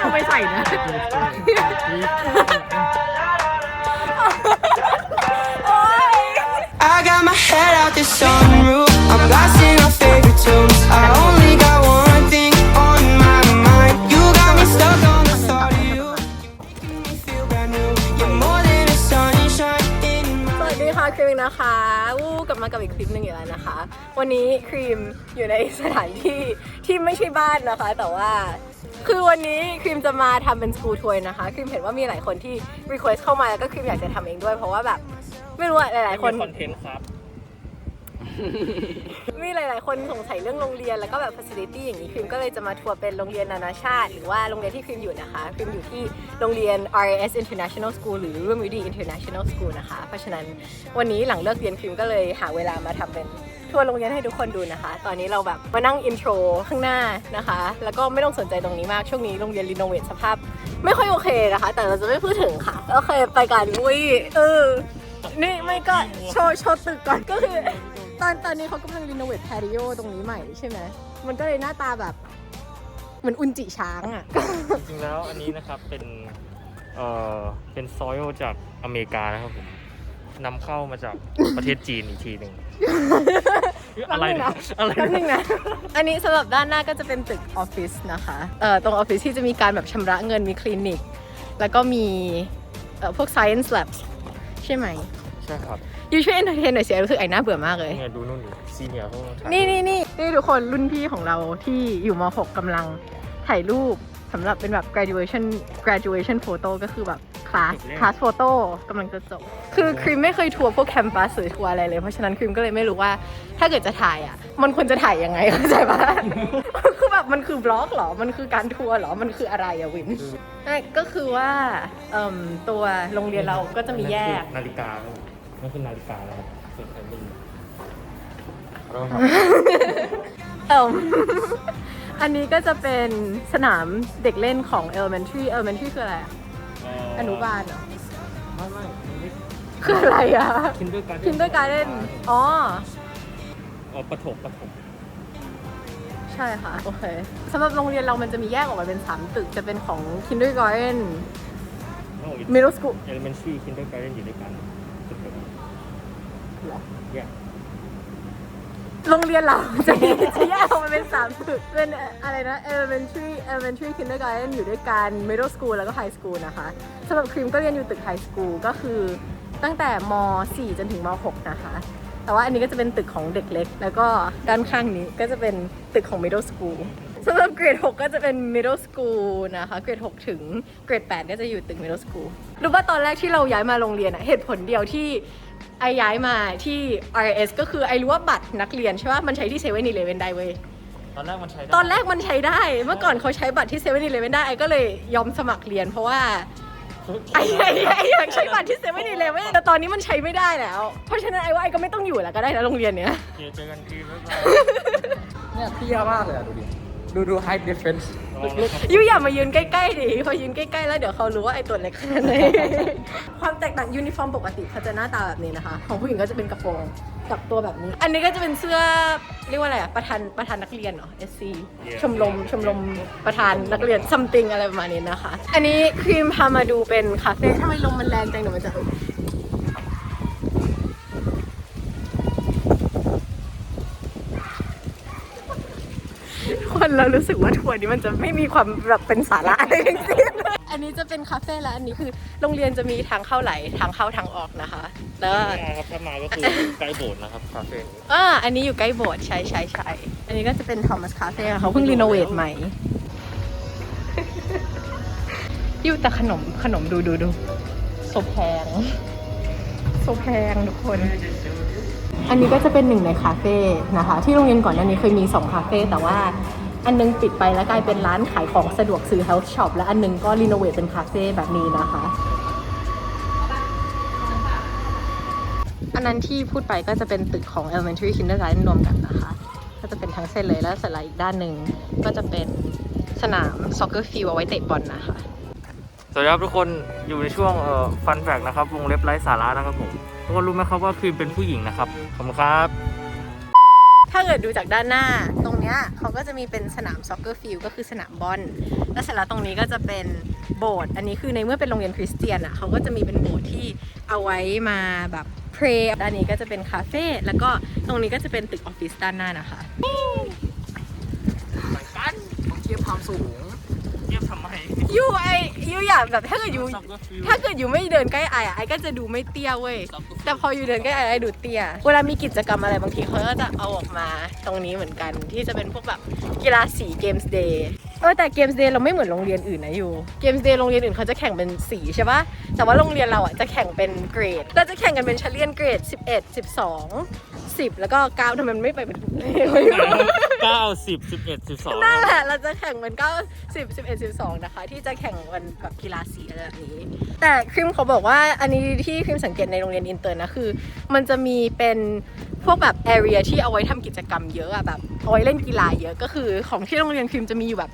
เอาไปใส่นะ I got my head out the sunroof. ค่ะครีมนะคะวู้กลับมากับอีกคลิปหนึ่งอีกแล้วนะคะ วันนี้ครีมอยู่ในสถานที่ที่ไม่ใช่บ้านนะคะ แต่ว่าคือวันนี้ครีมจะมาทำเป็นสกูทัวร์นะคะครีมเห็นว่ามีหลายคนที่รีเควสเข้ามาแล้วก็ครีมอยากจะทำเองด้วย เพราะว่าแบบไม่รู้อะหลายๆคนคอนเทนต์ครับ มีหลาย ๆ คนสงสัยเรื่องโรงเรียนแล้วก็แบบ facility อย่างนี้ครีมก็เลยจะมาทัวร์เป็นโรงเรียนนานาชาติ หรือว่าโรงเรียนที่ครีมอยู่นะคะครีมอยู่ที่โรงเรียน RAS International School หรือ r o o m u d y International School นะคะ เพราะฉะนั้นวันนี้หลังเลิกเรียนครีมก็เลยหาเวลามาทำเป็นทัวร์โรงเรียนให้ทุกคนดูนะคะ ตอนนี้เราแบบมานั่งอินโทรข้างหน้านะคะ แล้วก็ไม่ต้องสนใจตรงนี้มาก ช่วงนี้โรงเรียนรีโนเวทสภาพ ไม่ค่อยโอเคนะคะ แต่เราจะไม่พูดถึงค่ะ โอเค ไปกันอุ้ยเออ นี่ไม่ก็โชว์โชว์ตึกก่อนก็คือ ตอนตอนนี้เขากำลังรีโนเวทแพริโอตรงนี้ใหม่ใช่ไหม มันก็เลยหน้าตาแบบ เหมือนอุนจิช้างอะ จริงๆแล้วอันนี้นะครับเป็น เอ่อ เป็นซอยจากอเมริกานะครับผมนำเข้ามาจากประเทศจีนอีกทีหนึ่ง อะไรนะอะไรแป๊บนึนะงนะ อันนี้สำหรับด้านหน้าก็จะเป็นตึกออฟฟิศนะคะ เอ่อ ตรงออฟฟิศที่จะมีการแบบชำระเงินมีคลินิก แล้วก็มี เอ่อ พวก science labs ใช่ไหม ใช่ครับ ยูช่วยเอนเตอร์เทนหน่อยสิรู้สึกไอ้น่าเบื่อมากเลย เนี่ยดูนู่นดิซีเนียร์เขาถ่ายนี่นี่นี่นี่ทุกคนรุ่นพี่ของเราที่อยู่ม .6 กำลังถ่ายรูปสำหรับเป็นแบบ graduation graduation photo ก็คือแบบคลาสคลาสโฟโต้กำลังจะจบ คือครีมไม่เคยทัวร์พวกแคมปัสหรือทัวร์อะไรเลย เพราะฉะนั้นครีมก็เลยไม่รู้ว่าถ้าเกิดจะถ่ายอะ มันควรจะถ่ายยังไงเข้าใจปะ คือแบบมันคือบล็อกเหรอ มันคือการทัวร์เหรอ มันคืออะไรอะวินไม่ก็คือว่าเอิ่มตัวโรงเรียนเราก็จะมีแยก นาฬิกาครับผม นั่นคือนาฬิกานะครับเปิดไฟไม่ดีขอโทษครับเอ่มอันนี้ก็จะเป็นสนามเด็กเล่นของ elementary elementary คืออะไรอะอนุบาลเหรอ ไม่ไม่ไม่คืออะไรอะคินเดอร์การ์เด้น kindergarten อ๋ออ๋อประถมประถมใช่ค่ะ โอเคสำหรับโรงเรียนเรามันจะมีแยกออกมาเป็น 3 ตึก จะเป็นของ kindergarten โอ้ middle school เอลิเมนทรีคินเดอร์การ์เด้นอยู่ด้วยกันสุดเลยเห รอโรงเรียนเราจะจะแยกออกมาเป็น3ตึกเป็นอะไรนะ elementary elementary kindergarten อยู่ด้วยกัน middle school แล้วก็ high school นะคะสำหรับครีมก็เรียนอยู่ตึก high school ก็คือตั้งแต่ม .4 จนถึงม .6 นะคะ แต่ว่าอันนี้ก็จะเป็นตึกของเด็กเล็ก แล้วก็ด้านข้างนี้ก็จะเป็นตึกของ middle school สำหรับเกรด 6 ก็จะเป็น middle school นะคะ เกรด 6 ถึงเกรด 8 ก็จะอยู่ตึก middle school รู้ป่ะตอนแรกที่เราย้ายมาโรงเรียนอะเหตุผลเดียวที่ไอย้ายมาที่ RS ก็คือไอรู้ว่าบัตรนักเรียนใช่ป่ะ มันใช้ที่เซเว่นอีเลเวนได้เว้ย ตอนแรกมันใช้ได้ตอนแรกมันใช้ได้ เมื่อก่อนเขาใช้บัตรที่เซเว่นอีเลเวนได้ ไอก็เลยยอมสมัครเรียนเพราะว่าไอ้ไอ้ไอ้อยากใช้บัตรที่เซเว่นอีเลเว่นแต่ตอนนี้มันใช้ไม่ได้แล้ว เพราะฉะนั้นไอ้ว่าไอ้ก็ไม่ต้องอยู่แล้วก็ได้นะโรงเรียนเนี้ยเจอเจอกันทีแล้วเนี่ยเตี้ยมากเลยอะดูดิ ดูดู height difference ยูอย่ามายืนใกล้ๆดิพอยืนใกล้ๆแล้วเดี๋ยวเขารู้ว่าไอ้ตัวเล็กแค่ไหนความแตกต่างยูนิฟอร์มปกติเขาจะหน้าตาแบบนี้นะคะ ของผู้หญิงก็จะเป็นกระโปรงกับตัวแบบนี้ อันนี้ก็จะเป็นเสื้อเรียกว่าอะไรอะประธานประธานนักเรียนเหรอ SC ชมรมชมรมประธานนักเรียน something อะไรประมาณนี้นะคะ อันนี้ครีมพามาดูเป็นคาเฟ่ทำไมลมมันแรงจังเดี๋ยวมันจะ คนเรารู้สึกว่าทัวร์นี้มันจะไม่มีความแบบเป็นสาระอะไรทั้งสิ้นอันนี้จะเป็นคาเฟ่แล้วอันนี้คือโรงเรียนจะมีทางเข้าไหลทางเข้าทางออกนะคะ แล้วก็ครับถ้ามาก็คือใกล้โบสถ์นะครับคาเฟ่นี้อ่าอันนี้อยู่ใกล้โบสถ์ใช่ใช่ใช่อันนี้ก็จะเป็นทอมัสคาเฟ่เขาเพิ่งรีโนเวทใหม่อยู่แต่ขนมขนมดูดูดูโซแพงโซแพงทุกคน อันนี้ก็จะเป็นหนึ่งในคาเฟ่นะคะ ที่โรงเรียนก่อนหน้านี้เคยมีสองคาเฟ่แต่ว่า อันนึงปิดไปแล้วกลายเป็นร้านขายของสะดวกซื้อ health shop และอันนึงก็รีโนเวทเป็นคาเฟ่แบบนี้นะคะ อันนั้นที่พูดไปก็จะเป็นตึกของ elementary kindergarten รวมกันนะคะ ก็จะเป็นทั้งเส้นเลยแล้วเสร็จแล้วอีกด้านหนึ่งก็จะเป็นสนาม soccer field เอาไว้เตะบอลนะคะสวัสดีครับทุกคนอยู่ในช่วงฟันแฟกนะครับวงเล็บไร้สาระนะครับผมทุกคนรู้ไหมครับว่าครีมเป็นผู้หญิงนะครับขอบคุณครับ ถ้าเกิดดูจากด้านหน้าตรงเนี้ยเขาก็จะมีเป็นสนามซ็อกเกอร์ฟิลก็คือสนามบอลแล้วเสร็จแล้วตรงนี้ก็จะเป็นโบสถ์อันนี้คือในเมื่อเป็นโรงเรียนคริสเตียนอะเขาก็จะมีเป็นโบสถ์ที่เอาไว้มาแบบเพลด้านนี้ก็จะเป็นคาเฟ่แล้วก็ตรงนี้ก็จะเป็นตึกออฟฟิศด้านหน้านะคะ ไปกันต้องเทียบความสูง ยูไอยูอยากแบบถ้าเกิดยูถ้าเกิดยูไม่เดินใกล้ไออะไอก็จะดูไม่เตี้ยเว้ยแต่พออยู่เดินใกล้ไอไอดูเตี้ยเวลามีกิจกรรมอะไรบางทีเขาก็จะเอาออกมาตรงนี้เหมือนกันที่จะเป็นพวกแบบกีฬาสีเกมส์เดย์เออแต่เกมส์เดย์เราไม่เหมือนโรงเรียนอื่นนะยูเกมส์เดย์โรงเรียนอื่นเขาจะแข่งเป็นสีใช่ปะแต่ว่าโรงเรียนเราอะจะแข่งเป็นเกรดเราจะแข่งกันเป็นเฉลี่ยเกรด 11 12 10แล้วก็9ทำไมมันไม่ไปเป็นเลขวะเก้าสิบสิบเอ็ดสิบสองนั่นแหละเราจะแข่งวัน9 10 11 12นะคะ ที่จะแข่งวันแบบกีฬาสีอะไรแบบนี้ แต่ครีมเขาบอกว่าอันนี้ที่ครีมสังเกตในโรงเรียนอินเตอร์นะคือ มันจะมีเป็นพวกแบบ area ที่เอาไว้ทำกิจกรรมเยอะอะแบบเอาไว้เล่นกีฬาเยอะก็คือของที่โรงเรียนครีมจะมีอยู่แบบ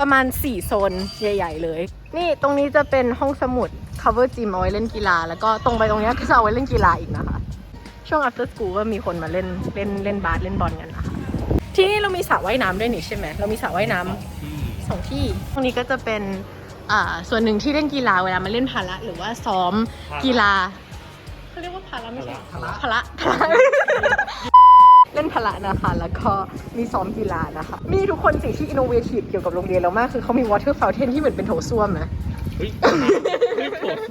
ประมาณ 4 โซนใหญ่ ๆ เลย นี่ตรงนี้จะเป็นห้องสมุด cover gym เอาไว้เล่นกีฬา แล้วก็ตรงไปตรงเนี้ยก็จะเอาไว้เล่นกีฬาอีกนะคะ ช่วง after school ก็มีคนมาเล่นเล่นเล่นบาสเล่นบอลกันนะคะที่นี่เรามีสระว่ายน้ำด้วยนี่ใช่ไหมเรามีสระว่ายน้ำสองที่ตรงนี้ก็จะเป็นอ่าส่วนหนึ่งที่เล่นกีฬาเวลามาเล่นพาระหรือว่าซ้อมกีฬาเขาเรียกว่าพาระไม่ใช่พาระพาระพาระเล่นพละนะคะ แล้วก็มีซ้อมกีฬานะคะ มีทุกคนสิ่งที่อินโนเวทีฟเกี่ยวกับโรงเรียนเรามาก คือเขามีวอเตอร์ฟ u ลเทนที่เหมือนเป็นโถส้วมนะเฮ้ยเฮ้ยโผล่มัน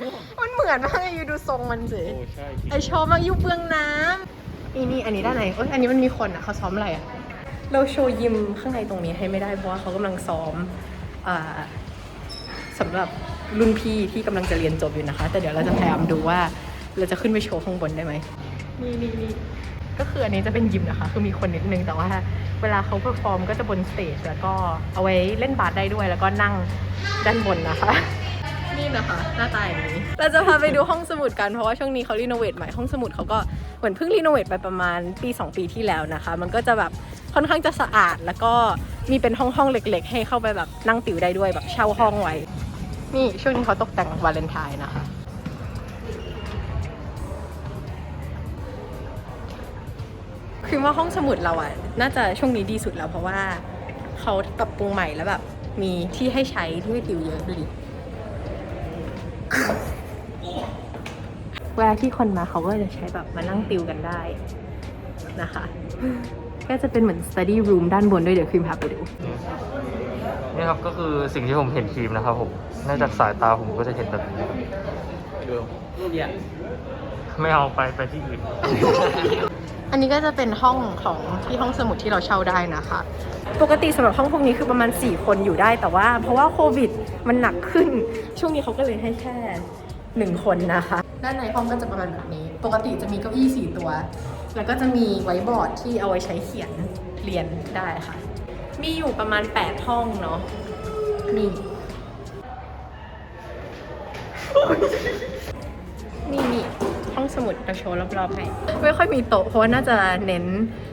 เหมือนมากอยู่ดูทรงมันสิ โอ้ใช่ไอชอบมากยุบเบื้องน้ำนี่นี่อันนี้ด้านไหนเอ้ยอันนี้มันมีคนอะเขาซ้อมอะไรอะ เราโชว์ยิมข้างในตรงนี้ให้ไม่ได้เพราะว่าเขากำลังซ้อมอ่าสำหรับรุ่นพี่ที่กำลังจะเรียนจบอยู่นะคะ แต่เดี๋ยวเราจะพยายามดูว่าเราจะขึ้นไปโชว์ข้างบนได้ไหมนี่นี่นี่ก็คืออันนี้จะเป็นยิมนะคะ คือมีคนนิดนึงแต่ว่า เวลาเขาเพอร์ฟอร์มก็จะบนสเตจแล้วก็เอาไว้เล่นบาสได้ด้วยแล้วก็นั่งด้านบนนะคะ นี่นะคะหน้าตาอย่างนี้ เราจะพาไปดูห้องสมุดกันเพราะว่าช่วงนี้เขารีโนเวทใหม่ห้องสมุดเขาก็เหมือนเพิ่งรีโนเวทไปประมาณปี 2 ปีที่แล้วนะคะ มันก็จะแบบค่อนข้างจะสะอาดแล้วก็มีเป็นห้องห้องเล็ก ๆ ให้เข้าไปแบบนั่งติวได้ด้วยแบบเช่าห้องไว้ นี่ช่วงนี้เขาตกแต่งวาเลนไทน์นะคะ คือว่าห้องสมุดเราอะน่าจะช่วงนี้ดีสุดแล้วเพราะว่าเขาปรับปรุงใหม่แล้วแบบมีที่ให้ใช้ที่ให้ติวเยอะดูดิ เวลาที่คนมาเขาก็จะใช้แบบมานั่งติวกันได้นะคะ ก็จะเป็นเหมือน study room ด้านบนด้วยเดี๋ยวครีมพาไปดู นี่ครับก็คือสิ่งที่ผมเห็นครีมนะครับผมนอกจากสายตาผมก็จะเห็นแบบนี้ดูเนี่ยไม่เอาไปไปที่อื่น อันนี้ก็จะเป็นห้องของที่ห้องสมุดที่เราเช่าได้นะคะ ปกติสำหรับห้องพวกนี้คือประมาณ 4 คนอยู่ได้แต่ว่า เพราะว่าโควิดมันหนักขึ้น ช่วงนี้เขาก็เลยให้แค่หนึ่งคนนะคะ ด้านในห้องก็จะประมาณแบบนี้ ปกติจะมีเก้าอี้สี่ตัว แล้วก็จะมีไว้บอร์ดที่เอาไว้ใช้เขียนเรียนได้ค่ะ มีอยู่ประมาณ 8 ห้องเนาะนี่นี่นี่ห้องสมุดเราโชว์รอบๆให้ไม่ค่อยมีโต๊ะเพราะว่าน่าจะเน้น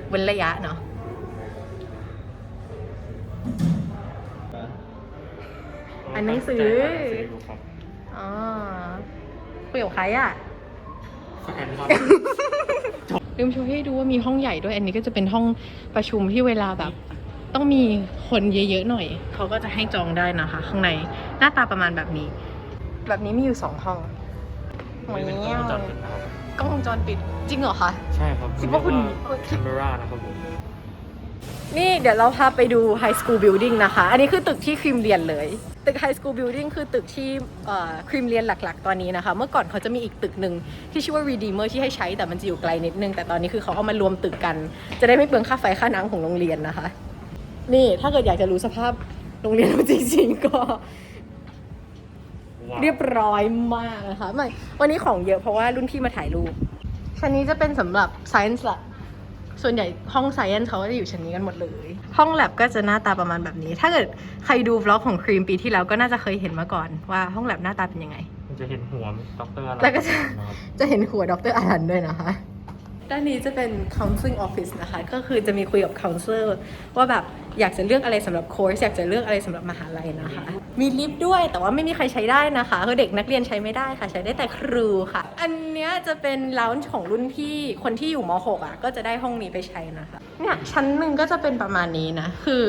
เว้นระยะเนาะอันหนังสือครับอ๋อ คุยกับใครอะแฟนครับ ลืมโชว์ให้ดูว่ามีห้องใหญ่ด้วย อันนี้ก็จะเป็นห้องประชุมที่เวลาแบบ ต้องมีคนเยอะๆหน่อย เขาก็จะให้จองได้นะคะ ข้างในหน้าตาประมาณแบบนี้ แบบนี้มีอยู่สองห้องไม่เป็นกล้องวงจรปิดนะครับ กล้องวงจรปิดจริงเหรอคะ ใช่ครับคิดว่าคุณ แคมเมรานะครับผม นี่เดี๋ยวเราพาไปดู High School Building นะคะ อันนี้คือตึกที่ครีมเรียนเลย ตึก High School Building คือตึกที่เอ่อครีมเรียนหลักๆ ตอนนี้นะคะ เมื่อก่อนเขาจะมีอีกตึกหนึ่งที่ชื่อว่า Redeemer ที่ให้ใช้แต่มันจะอยู่ไกลนิดนึง แต่ตอนนี้คือเขาเอามารวมตึกกัน จะได้ไม่เปลืองค่าไฟค่าน้ำของโรงเรียนนะคะ นี่ถ้าเกิดอยากจะรู้สภาพโรงเรียนเราจริงๆก็ว้าวเรียบร้อยมากนะคะไม่วันนี้ของเยอะเพราะว่ารุ่นพี่มาถ่ายรูปชั้นนี้จะเป็นสำหรับ Science Lab ส่วนใหญ่ห้อง Science เขาก็จะอยู่ชั้นนี้กันหมดเลย ห้อง Lab ก็จะหน้าตาประมาณแบบนี้ ถ้าเกิดใครดูวล็อกของครีมปีที่แล้วก็น่าจะเคยเห็นมาก่อนว่าห้อง Lab หน้าตาเป็นยังไง มันจะเห็นหัวด็อกเตอร์อะไรแล้วก็จะนะครับจะเห็นหัวดรอารันด้วยนะคะ ด้านนี้จะเป็น counseling office นะคะ ก็คือจะมีคุยกับ counselor ว่าแบบอยากจะเลือกอะไรสำหรับโค้ชอยากจะเลือกอะไรสำหรับมหาลัยนะคะ มีลิฟต์ด้วยแต่ว่าไม่มีใครใช้ได้นะคะคือเด็กนักเรียนใช้ไม่ได้ค่ะ ใช้ได้แต่ครูค่ะ อันเนี้ยจะเป็น lounge ของรุ่นพี่คนที่อยู่ม .6 อะก็จะได้ห้องนี้ไปใช้นะคะเนี่ยชั้นหนึ่งก็จะเป็นประมาณนี้นะ คือ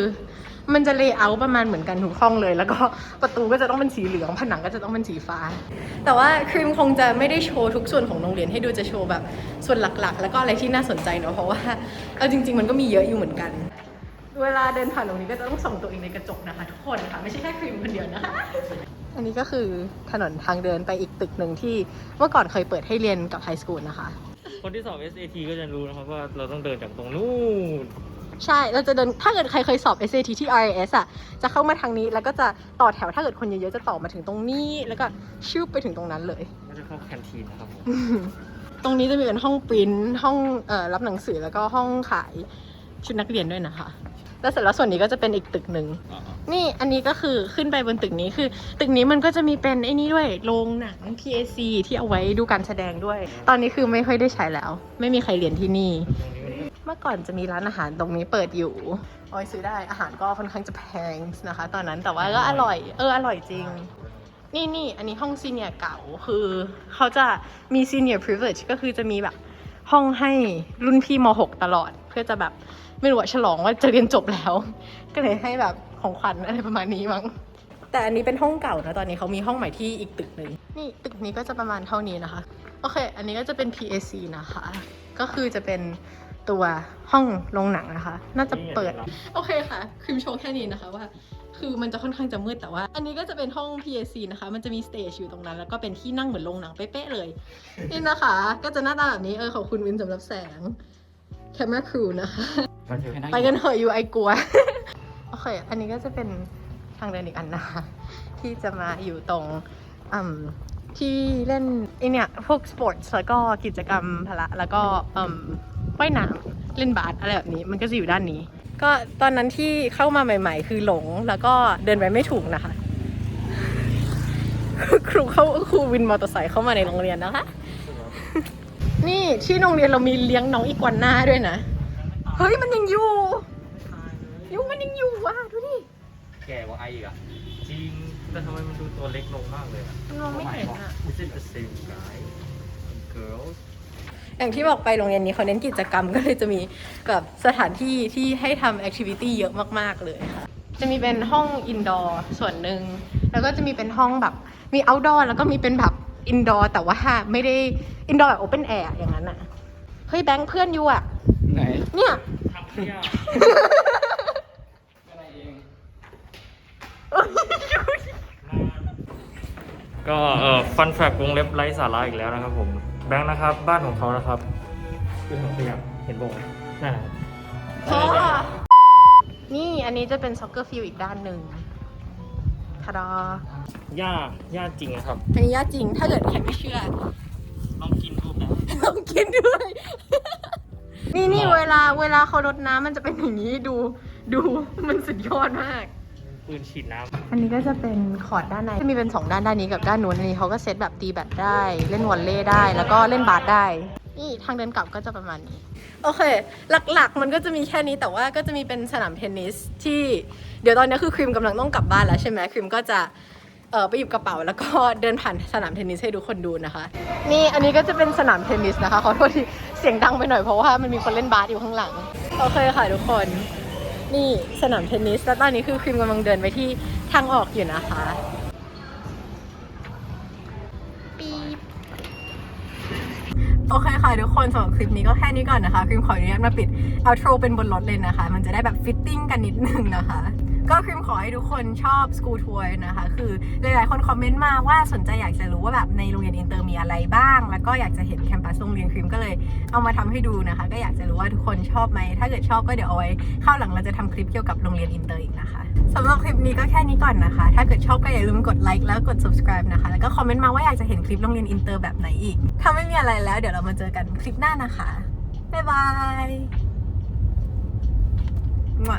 มันจะเลเยอร์ประมาณเหมือนกันทุกห้องเลย แล้วก็ประตูก็จะต้องเป็นสีเหลือง ผนังก็จะต้องเป็นสีฟ้า แต่ว่าครีมคงจะไม่ได้โชว์ทุกส่วนของโรงเรียนให้ดูจะโชว์แบบส่วนหลักๆ แล้วก็อะไรที่น่าสนใจเนอะเพราะว่าเอาจริง ๆ มันก็มีเยอะอยู่เหมือนกัน เวลาเดินผ่านตรงนี้ก็จะต้องส่องตัวเองในกระจกนะคะ ทุกคนค่ะไม่ใช่แค่ครีมคนเดียวนะคะอันนี้ก็คือถนนทางเดินไปอีกตึกหนึ่งที่เมื่อก่อนเคยเปิดให้เรียนกับไฮสคูลนะคะ คนที่สอบ SAT ก็จะรู้นะครับว่าเราต้องเดินจากตรงนู้น ใช่ เราจะเดิน ถ้าเกิดใครเคยสอบ SAT ที่ RAS อะ จะเข้ามาทางนี้ แล้วก็จะต่อแถว ถ้าเกิดคนเยอะๆ จะต่อมาถึงตรงนี้ แล้วก็ชืบไปถึงตรงนั้นเลย ก็จะเข้าแคนทีนนะครับผมตรงนี้จะมีเป็นห้องปริ้นท์ห้องเอ่อรับหนังสือ แล้วก็ห้องขายชุดนักเรียนด้วยนะคะ แล้วเสร็จแล้วส่วนนี้ก็จะเป็นอีกตึกหนึ่ง นี่อันนี้ก็คือขึ้นไปบนตึกนี้คือ ตึกนี้มันก็จะมีเป็นไอ้นี้ด้วยโรงหนัง PAC ที่เอาไว้ดูการแสดงด้วย ตอนนี้คือไม่ค่อยได้ใช้แล้ว ไม่มีใครเรียนที่นี่ เมื่อก่อนจะมีร้านอาหารตรงนี้เปิดอยู่ออยซื้อได้อาหารก็ค่อนข้างจะแพงนะคะ ตอนนั้นแต่ว่าก็อร่อย เอออร่อยจริง นี่นี่อันนี้ห้องซีเนียร์เก่าคือเขาจะมีซีเนียร์ privilege ก็คือจะมีแบบห้องให้รุ่นพี่ม .6 ตลอด เพื่อจะแบบไม่รู้ว่าฉลองว่าจะเรียนจบแล้ว ก็เลยให้แบบของขวัญอะไรประมาณนี้มั้งแต่อันนี้เป็นห้องเก่านะตอนนี้เขามีห้องใหม่ที่อีกตึกหนึ่งนี่ตึกนี้ก็จะประมาณเท่านี้นะคะ โอเค อันนี้ก็จะเป็น PAC นะคะ ก็คือจะเป็น ตัวห้องโรงหนังนะคะ น่าจะเปิด โอเคค่ะคืมโชว์แค่นี้นะคะว่า คือมันจะค่อนข้างจะมืดแต่ว่า อันนี้ก็จะเป็นห้อง PAC นะคะ มันจะมีสเตจอยู่ตรงนั้น แล้วก็เป็นที่นั่งเหมือนโรงหนังเป๊ะๆเลย นี่นะคะ ก็จะหน้าตาแบบนี้ เออขอบคุณวินสำหรับแสง Camera Crew นะคะ ไปกันเถอะอยู่ไอกลัว โอเค อันนี้ก็จะเป็นทางเดินอีกอันนะคะ ที่จะมาอยู่ตรงอืมที่เล่นไอเนี่ยพวกสปอร์ตแล้วก็กิจกรรมพละแล้วก็อืม ว่ายน้ำเล่นบาสอะไรแบบนี้มันก็จะอยู่ด้านนี้ ก็ตอนนั้นที่เข้ามาใหม่ ๆ คือหลงแล้วก็เดินไปไม่ถูกนะคะ ครูเขาครูวินมอเตอร์ไซค์เข้ามาในโรงเรียนนะคะ นี่ที่โรงเรียนเรามีเลี้ยงน้องอีกวาน่าด้วยนะเฮ้ยมันยังอยู่ยุงมันยังอยู่ว่ะดูดิแก่กว่าไออีกอะจริงแต่ทำไมมันดูตัวเล็กลงมากเลยอะมันมองไม่เห็นอะ Is it the same guy and girls อย่างที่บอกไปโรงเรียนนี้เขาเน้นกิจกรรมก็เลยจะมีแบบสถานที่ที่ให้ทำแอคทิวิตี้เยอะมาก ๆ เลยค่ะ จะมีเป็นห้องอินดอร์ส่วนหนึ่ง แล้วก็จะมีเป็นห้องแบบมีเอาท์ดอร์แล้วก็มีเป็นแบบอินดอร์แต่ว่าไม่ได้อินดอร์แบบโอเปนแอร์อย่างนั้นอะเฮ้ยแบงค์เพื่อนยูอะไหน เนี่ยทำขยะอะไรเองก็เอ่อฟันแฟกวงเล็บไร้สาระอีกแล้วนะครับผม แบงค์นะครับ บ้านของเขานะครับคือถังขยะเห็นบอกไหมนั่นนะครับพ่อนี่อันนี้จะเป็นซ็อกเกอร์ฟิลอีกด้านหนึ่งทาดาย่าย่าจริงครับ อันนี้ยากจริง ถ้าเกิดใครไม่เชื่อ ลองกินดูนะลองกินด้วย นี่นี่เวลาเวลาเขารดน้ำมันจะเป็นอย่างนี้ดู ดูมันสุดยอดมาก ปืนฉีดน้อันนี้ก็จะเป็นคอร์ดด้านในจะมีเป็น 2 ด้านด้านนี้กับด้านนู้นอันนี้เขาก็เซตแบบตีแบดได้ เล่นวอลเลย์ได้แล้วก็เล่นบาสได้ นี่ทางเดินกลับก็จะประมาณนี้ โอเค หลักๆ มันก็จะมีแค่นี้แต่ว่าก็จะมีเป็นสนามเทนนิสที่เดี๋ยวตอนนี้คือครีมกำลังต้องกลับบ้านแล้วใช่ไหมครีมก็จะเออไปหยิบกระเป๋าแล้วก็เดินผ่านสนามเทนนิสให้ทุกคนดูนะคะ นี่อันนี้ก็จะเป็นสนามเทนนิสนะคะขอโทษที่เสียงดังไปหน่อยเพราะว่ามันมีคนเล่นบาสอยู่ข้างหลังโอเคค่ะทุกคน นี่สนามเทนนิส แล้วตอนนี้คือครีมกำลังเดินไปที่ทางออกอยู่นะคะปีโอเคค่ะทุกคนสำหรับคลิปนี้ก็แค่นี้ก่อนนะคะครีมขออนุญาตมาปิดเอาโทรเป็นบนรถเลยนะคะ มันจะได้แบบฟิตติ้งกันนิดนึงนะคะ ก็ครีมขอให้ทุกคนชอบสกูทัวร์นะคะ คือหลาย ๆ คนคอมเมนต์มาว่าสนใจอยากจะรู้ว่าแบบในโรงเรียนอินเตอร์มีอะไรบ้าง แล้วก็อยากจะเห็นแคมปัสโรงเรียนครีมก็เลยเอามาทำให้ดูนะคะ ก็อยากจะรู้ว่าทุกคนชอบไหม ถ้าเกิดชอบก็เดี๋ยวเอาไว้ข้าวหลังเราจะทำคลิปเกี่ยวกับโรงเรียนอินเตอร์อีกนะคะสำหรับคลิปนี้ก็แค่นี้ก่อนนะคะ ถ้าเกิดชอบก็อย่าลืมกดไลค์แล้วกด subscribe นะคะ แล้วก็คอมเมนต์มาว่าอยากจะเห็นคลิปโรงเรียนอินเตอร์แบบไหนอีก ถ้าไม่มีอะไรแล้วเดี๋ยวเรามาเจอกันคลิปหน้านะคะบ๊ายบายมั่ว